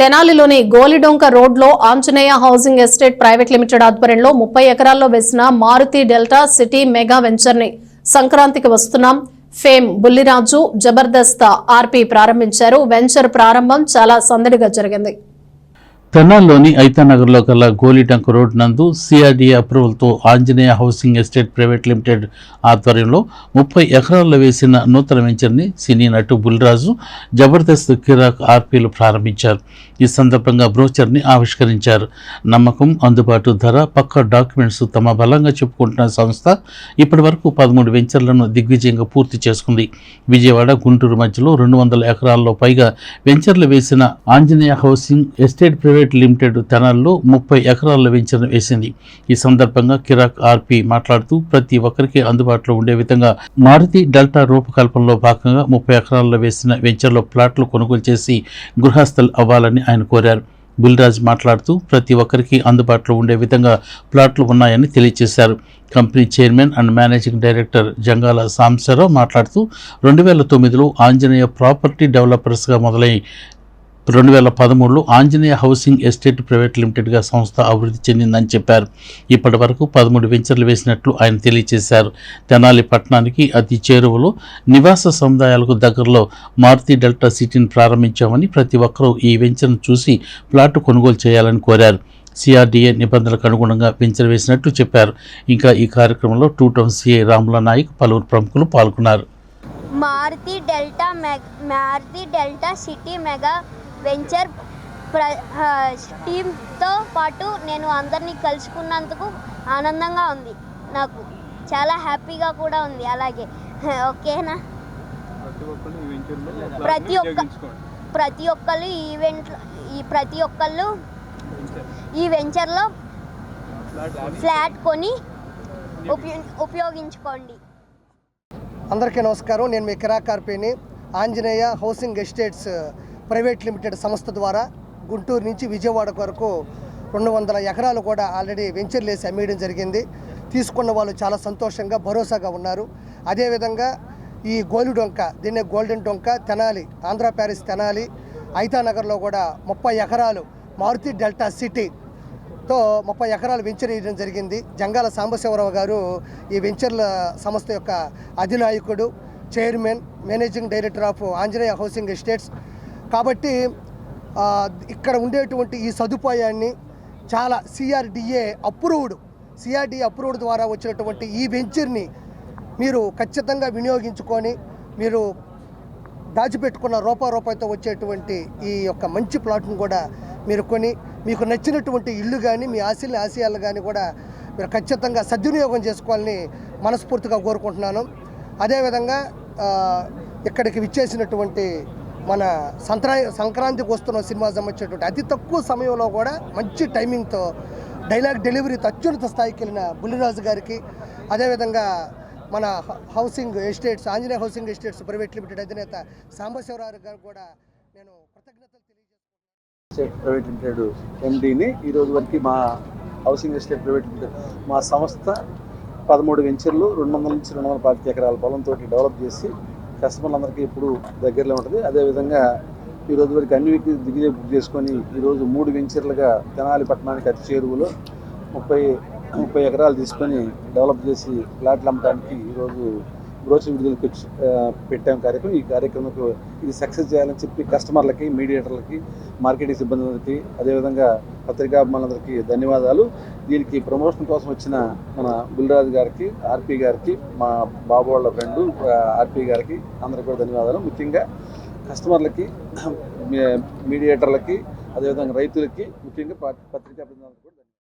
తెనాలిలోని గోలిడొంక రోడ్లో Anjaneya housing estate private limited ఆధ్వర్యంలో ముప్పై ఎకరాల్లో వేసిన మారుతి డెల్టా సిటీ మెగా వెంచర్ని సంక్రాంతికి వస్తున్నాం. ఫేమ్ బుల్లిరాజు జబర్దస్త్ ఆర్పి ప్రారంభించారు. వెంచర్ ప్రారంభం చాలా సందడిగా జరిగింది. తెనాల్లోని ఐతానగర్లో గల గోలిటంక్ రోడ్ నందు CRDA అప్రూవల్తో Anjaneya housing estate private limited ఆధ్వర్యంలో ముప్పై ఎకరాల్లో వేసిన నూతన వెంచర్ని సినీ నటు బుల్రాజు జబర్దస్త్ కిరాక్ ఆర్పీలు ప్రారంభించారు. ఈ సందర్భంగా బ్రోచర్ని ఆవిష్కరించారు. నమ్మకం అందుబాటు ధర పక్క డాక్యుమెంట్స్ తమ బలంగా చెప్పుకుంటున్న సంస్థ ఇప్పటి వరకు పదమూడు వెంచర్లను దిగ్విజయంగా పూర్తి చేసుకుంది. విజయవాడ గుంటూరు మధ్యలో రెండు వందల ఎకరాల్లో పైగా వెంచర్లు వేసిన Anjaneya housing estate private limited తెనాల్లో ముప్పై ఎకరాల వెంచర్ను వేసింది. ఈ సందర్భంగా కిరాక్ ఆర్పి మాట్లాడుతూ ప్రతి ఒక్కరికి అందుబాటులో ఉండే విధంగా మారుతి డెల్టా రూపకల్పనలో భాగంగా ముప్పై ఎకరాల్లో వేసిన వెంచర్లో ప్లాట్లు కొనుగోలు చేసి గృహస్థలు అవ్వాలని ఆయన కోరారు. బిల్రాజ్ మాట్లాడుతూ ప్రతి ఒక్కరికి అందుబాటులో ఉండే విధంగా ప్లాట్లు ఉన్నాయని తెలియజేశారు. Company chairman and managing director Jangala Sambasivarao మాట్లాడుతూ రెండు వేల తొమ్మిదిలో ఆంజనేయ ప్రాపర్టీ డెవలపర్స్గా మొదలై రెండు వేల పదమూడులో ఆంజనేయ హౌసింగ్ ఎస్టేట్ ప్రైవేట్ లిమిటెడ్గా సంస్థ అభివృద్ధి చెందిందని చెప్పారు. ఇప్పటి వరకు పదమూడు వెంచర్లు వేసినట్లు ఆయన తెలియజేశారు. తెనాలి పట్టణానికి అతి చేరువలో నివాస సముదాయాలకు దగ్గరలో మారుతి డెల్టా సిటీని ప్రారంభించామని ప్రతి ఒక్కరూ ఈ వెంచర్ను చూసి ప్లాట్ కొనుగోలు చేయాలని కోరారు. సిఆర్డీఏ నిబంధనలకు అనుగుణంగా వెంచర్ వేసినట్లు చెప్పారు. ఇంకా ఈ కార్యక్రమంలో టూ టౌన్ సిఐ రాముల నాయక్ పలువురు ప్రముఖులు పాల్గొన్నారు. Maruti delta మెగ్ Maruthi delta city mega venture ప్ర టీమ్తో పాటు నేను అందరినీ కలుసుకున్నందుకు ఆనందంగా ఉంది నాకు. చాలా హ్యాపీగా కూడా ఉంది అలాగే. ఓకేనా? ప్రతి ఒక్క ప్రతి ఒక్కళ్ళు ఈ ఈవెంట్ ఈ ప్రతి ఒక్కళ్ళు ఈ వెంచర్లో ఫ్లాట్ కొని. ఉపయో ఉపయోగించుకోండి. అందరికీ నమస్కారం. నేను మీ కిరాకార్పేని Anjaneya housing estates private limited సంస్థ ద్వారా గుంటూరు నుంచి విజయవాడ వరకు రెండు వందల ఎకరాలు కూడా ఆల్రెడీ వెంచర్లు వేసి అమ్మేయడం జరిగింది. తీసుకున్న వాళ్ళు చాలా సంతోషంగా భరోసాగా ఉన్నారు. అదేవిధంగా ఈ గోల్డ్ డొంక దీన్నే గోల్డెన్ డొంక తెనాలి ఆంధ్ర ప్యారిస్ తెనాలి ఐతానగర్లో కూడా ముప్పై ఎకరాలు మారుతి డెల్టా సిటీతో ముప్పై ఎకరాలు వెంచర్ వేయడం జరిగింది. జంగాల సాంబశివరావు గారు ఈ వెంచర్ల సంస్థ యొక్క అధినాయకుడు chairman managing director of Anjaneya housing estates కాబట్టి ఇక్కడ ఉండేటువంటి ఈ సదుపాయాన్ని చాలా సిఆర్డిఏ అప్రూవ్డ్ సిఆర్డిఏ అప్రూవ్డ్ ద్వారా వచ్చినటువంటి ఈ వెంచర్ని మీరు ఖచ్చితంగా వినియోగించుకొని మీరు దాచిపెట్టుకున్న రూపారూపాయితో వచ్చేటువంటి ఈ యొక్క మంచి ప్లాట్ను కూడా మీరు కొని మీకు నచ్చినటువంటి ఇల్లు కానీ మీ ఆశలు ఆశయాలు కానీ కూడా మీరు ఖచ్చితంగా సద్వినియోగం చేసుకోవాలని మనస్ఫూర్తిగా కోరుకుంటున్నాను. అదేవిధంగా ఇక్కడికి విచ్చేసినటువంటి మన సంక్రా సంక్రాంతికి వస్తున్న సినిమా సంబంధించినటువంటి అతి తక్కువ సమయంలో కూడా మంచి టైమింగ్తో డైలాగ్ డెలివరీతో అత్యున్నత స్థాయికి వెళ్ళిన బుల్లిరాజు గారికి అదేవిధంగా మన housing estates Anjaneya housing estates private limited అధినేత సాంబశివరావు గారు కూడా నేను కృతజ్ఞతలు తెలియజేస్తాను ప్రైవేట్ లిమిటెడ్ ఎండీని ఈరోజు వరకు మా హౌసింగ్ ఎస్టేట్ ప్రైవేట్ లిమిటెడ్ మా సంస్థ పదమూడు వెంచర్లు రెండు వందల నుంచి రెండు వందల పాతిక ఎకరాల పొలంతో డెవలప్ చేసి కస్టమర్లందరికీ ఇప్పుడు దగ్గరలో ఉంటుంది. అదేవిధంగా ఈరోజు వరకు అన్ని వీక్ దిగి బుక్ చేసుకొని ఈరోజు మూడు వెంచర్లుగా తెనాలి పట్టణానికి అతి చేరువలో ముప్పై ముప్పై ఎకరాలు తీసుకొని డెవలప్ చేసి ప్లాట్లు అమ్మడానికి ఈరోజు బ్రోచర్ విడుదలకు వచ్చి పెట్టాం కార్యక్రమం. ఈ కార్యక్రమంకు ఇది సక్సెస్ చేయాలని చెప్పి కస్టమర్లకి మీడియేటర్లకి మార్కెటింగ్ సిబ్బందికి అదేవిధంగా పత్రికా అభిమానులందరికీ ధన్యవాదాలు. దీనికి ప్రమోషన్ కోసం వచ్చిన మన బుల్రాజు గారికి ఆర్పి గారికి మా బాబు వాళ్ళ ఫ్రెండ్ ఆర్పి గారికి అందరికీ కూడా ధన్యవాదాలు. ముఖ్యంగా కస్టమర్లకి మీడియేటర్లకి అదేవిధంగా రైతులకి ముఖ్యంగా పత్రికా ప్రతినిధులకు కూడా